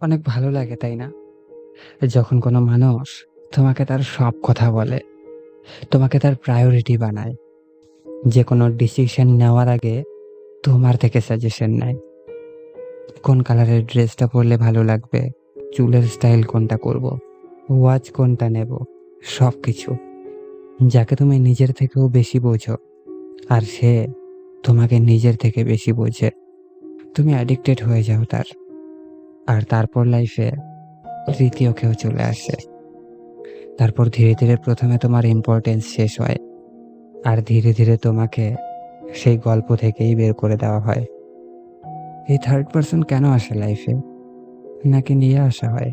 অনেক ভালো লাগে, তাই না? যখন কোনো মানুষ তোমাকে তার সব কথা বলে, তোমাকে তার প্রায়োরিটি বানায়, যে কোনো ডিসিশন নেওয়ার আগে তোমার থেকে সাজেশন নেয়। কোন কালারের ড্রেসটা পরলে ভালো লাগবে, চুলের স্টাইল কোনটা করব ওয়াচ কোনটা নেব সব কিছু যাকে তুমি নিজের থেকেও বেশি বোঝো, আর সে তোমাকে নিজের থেকে বেশি বোঝে। তুমি অ্যাডিক্টেড হয়ে যাও তার। আর তারপর লাইফে তৃতীয় কেউ চলে আসে। তারপর ধীরে ধীরে প্রথমে তোমার ইম্পর্টেন্স শেষ হয় আর ধীরে ধীরে তোমাকে সেই গল্প থেকেই বের করে দেওয়া হয়। এই থার্ড পার্সন কেন আসে লাইফে নাকি নিয়ে আসা হয়?